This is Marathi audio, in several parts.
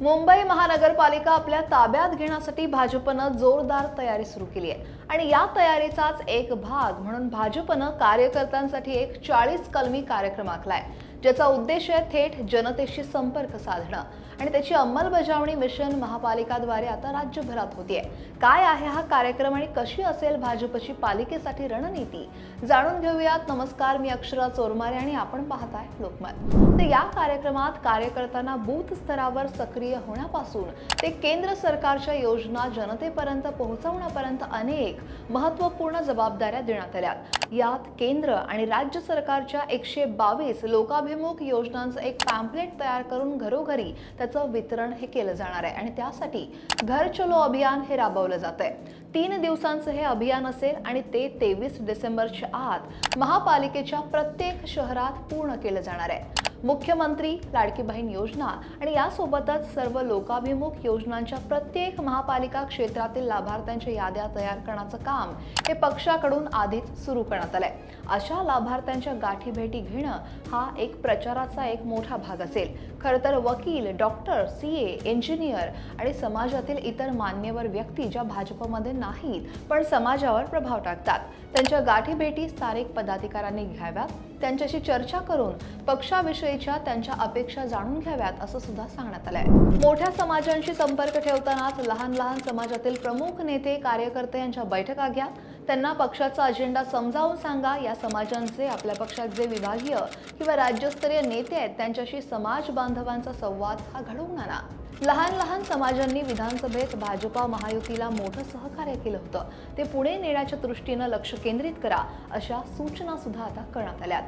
मुंबई महानगरपालिका आपल्या ताब्यात घेण्यासाठी भाजपनं जोरदार तयारी सुरू केली आहे. आणि या तयारीचाच एक भाग म्हणून भाजपनं कार्यकर्त्यांसाठी एक चाळीस कलमी कार्यक्रम आखलाय ज्याचा उद्देश आहे थेट जनतेशी संपर्क साधणं. आणि त्याची अंमलबजावणी मिशन महापालिकाद्वारे आता राज्यभरात होतीये. काय आहे हा कार्यक्रम आणि कशी असेल भाजपची पालिकेसाठी रणनीती? जाणून घेऊयात. नमस्कार मी अक्षरा चोरमारे आणि आपण पाहताय लोकमत. तर या कार्यक्रमात कार्यकर्त्यांना बूथ स्तरावर सक्रिय होण्यापासून ते केंद्र सरकारच्या योजना जनतेपर्यंत पोहोचवण्यापर्यंत अनेक महत्त्वपूर्ण जबाबदाऱ्या देण्यात आल्या यात केंद्र आणि राज्य सरकारच्या एकशे बावीस लोकाभिमुख योजनांचं एक पॅम्पलेट तयार करून घरोघरी त्याचं वितरण हे केलं जाणार आहे. आणि त्यासाठी घर चलो अभियान हे राबवलं जात आहे तीन दिवसांचं हे अभियान असेल आणि ते तेवीस डिसेंबरच्या आत महापालिकेच्या प्रत्येक शहरात पूर्ण केलं जाणार आहे. मुख्यमंत्री लाडकी बहीण योजना आणि यासोबतच सर्व लोकाभिमुख योजनांच्या प्रत्येक महापालिका क्षेत्रातील लाभार्थ्यांच्या याद्या तयार करण्याचं काम हे पक्षाकडून आधीच सुरू करण्यात आलंय. अशा लाभार्थ्यांच्या गाठी भेटी घेणं हा एक प्रचाराचा एक मोठा भाग असेल. खरं तर वकील डॉक्टर सी ए इंजिनियर आणि समाजातील इतर मान्यवर व्यक्ती ज्या भाजपमध्ये नाहीत पण समाजावर प्रभाव टाकतात. त्यांच्या गाठी भेटी स्थानिक पदाधिकाऱ्यांनी घ्याव्यात. त्यांच्याशी चर्चा करून पक्षाविषयी विषयीच्या त्यांच्या अपेक्षा जाणून घ्याव्यात असं सुद्धा सांगण्यात आलंय. मोठ्या समाजांशी संपर्क ठेवतानाच लहान लहान समाजातील प्रमुख नेते कार्यकर्ते यांच्या बैठका घ्या त्यांना पक्षाचा अजेंडा समजावून सांगा या समाजांचे आपल्या पक्षात जे विभागीय किंवा राज्यस्तरीय नेते आहेत त्यांच्याशी समाज बांधवांचा संवाद हा घडवून आणा. लहान लहान समाजांनी विधानसभेत भाजपा महायुतीला मोठं सहकार्य केलं होतं. ते पुढे नेण्याच्या दृष्टीनं लक्ष केंद्रित करा अशा सूचना सुद्धा आता करण्यात आल्यात.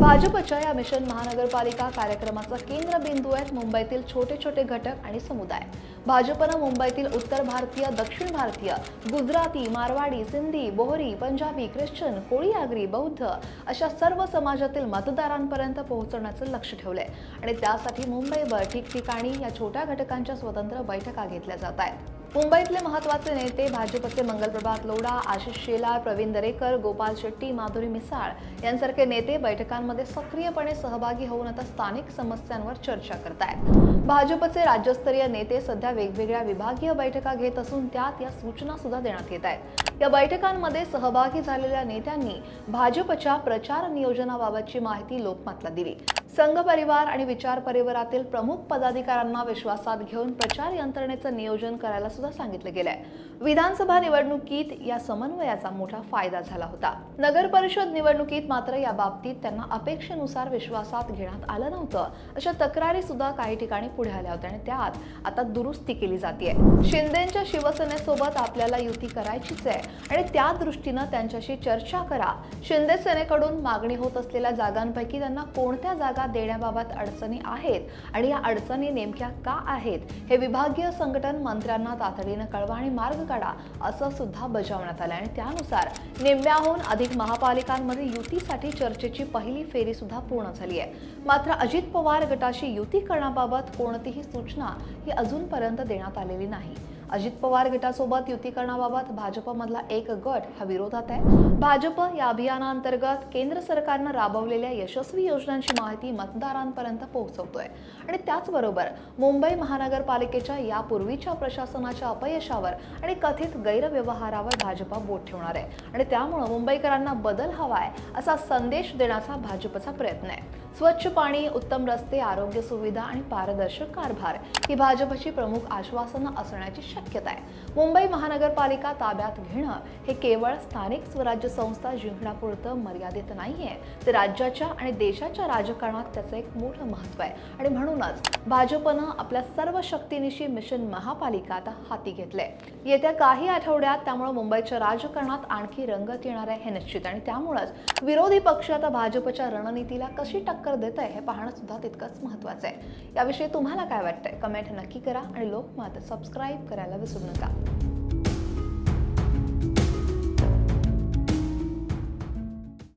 भाजपच्या या मिशन महानगरपालिका कार्यक्रमाचा केंद्रबिंदू आहेत मुंबईतील छोटे छोटे घटक आणि समुदाय. भाजपनं मुंबईतील उत्तर भारतीय दक्षिण भारतीय गुजराती मारवाडी सिंधी बोहरी पंजाबी ख्रिश्चन कोळी आगरी बौद्ध अशा सर्व समाजातील मतदारांपर्यंत पोहोचवण्याचं लक्ष ठेवलंय. आणि त्यासाठी मुंबईवर ठिकठिकाणी या छोट्या घटकांच्या स्वतंत्र बैठका घेतल्या जात आहेत. मुंबईतले महत्त्वाचे नेते भाजपचे मंगलप्रभात लोढा आशिष शेलार प्रवीण दरेकर गोपाल शेट्टी माधुरी मिसाळ यांसारखे नेते बैठकांमध्ये सक्रियपणे सहभागी होऊन आता स्थानिक समस्यांवर चर्चा करतायत. भाजपचे राज्यस्तरीय नेते सध्या वेगवेगळ्या विभागीय बैठका घेत असून त्यात या सूचना सुद्धा देण्यात येत आहेत. या बैठकांमध्ये सहभागी झालेल्या नेत्यांनी भाजपच्या प्रचार नियोजनाबाबतची माहिती लोकमतला दिली. संघ परिवार आणि विचार परिवारातील प्रमुख पदाधिकाऱ्यांना विश्वासात घेऊन प्रचार यंत्रणेचं नियोजन करायला सुद्धा सांगितलं गेलंय. विधानसभा निवडणुकीत या समन्वयाचा मोठा फायदा झाला होता. नगर परिषद निवडणुकीत मात्र या बाबतीत त्यांना अपेक्षेनुसार विश्वासात घेण्यात आलं नव्हतं. अशा तक्रारी सुद्धा काही ठिकाणी पुढे आल्या होत्या आणि त्यात आता दुरुस्ती केली जाते शिंदेच्या शिवसेनेसोबत आपल्याला युती करायचीच आहे आणि त्या दृष्टीनं त्यांच्याशी चर्चा करा. शिंदे सेनेकडून मागणी होत असलेल्या जागांपैकी त्यांना कोणत्या जागा देण्याबाबत अडचणी आहेत आणि या अडचणी नेमक्या का आहेत हे विभागीय संघटन मंत्र्यांना तातडीनं कळवा आणि मार्ग काढा असं सुद्धा बजावण्यात आलं आणि त्यानुसार निम्म्याहून अधिक महापालिकांमध्ये युतीसाठी चर्चेची पहिली फेरी सुद्धा पूर्ण झाली आहे. मात्र अजित पवार गटाशी युती करण्याबाबत कोणतीही सूचना ही अजूनपर्यंत देण्यात आलेली नाही. अजित पवार गटासोबत युतीकरणाबाबत भाजपमधला एक गट हा विरोधात आहे. भाजप या अभियानांतर्गत केंद्र सरकारनं राबवलेल्या यशस्वी योजनांची माहिती मतदारांपर्यंत पोहोचवतोय. आणि त्याचबरोबर मुंबई महानगरपालिकेच्या यापूर्वीच्या प्रशासनाच्या अपयशावर आणि कथित गैरव्यवहारावर भाजपा बोट ठेवणार आहे. आणि त्यामुळं मुंबईकरांना बदल हवाय असा संदेश देण्याचा भाजपचा प्रयत्न आहे. स्वच्छ पाणी उत्तम रस्ते आरोग्य सुविधा आणि पारदर्शक कारभार ही भाजपची प्रमुख आश्वासनं असण्याची शक्यता आहे. मुंबई महानगरपालिका ताब्यात घेणं हे केवळ स्थानिक स्वराज्य संस्था जिंकण्यापुरतं मर्यादित नाहीये. ते राज्याच्या आणि देशाच्या राजकारणात त्याचं एक मोठं महत्त्व आहे. आणि म्हणूनच भाजपनं आपल्या सर्व शक्तीनिशी मिशन महापालिका आता हाती घेतलंय. येत्या काही आठवड्यात त्यामुळे मुंबईच्या राजकारणात आणखी रंगत येणार आहे हे निश्चित. आणि त्यामुळंच विरोधी पक्ष आता भाजपच्या रणनीतीला कशी टक्कर देत आहे हे पाहणं सुद्धा तितकंच महत्त्वाचं आहे. याविषयी तुम्हाला काय वाटतंय? कमेंट नक्की करा आणि लोकमत सबस्क्राईब करा. அளவு சுண்ணக்கா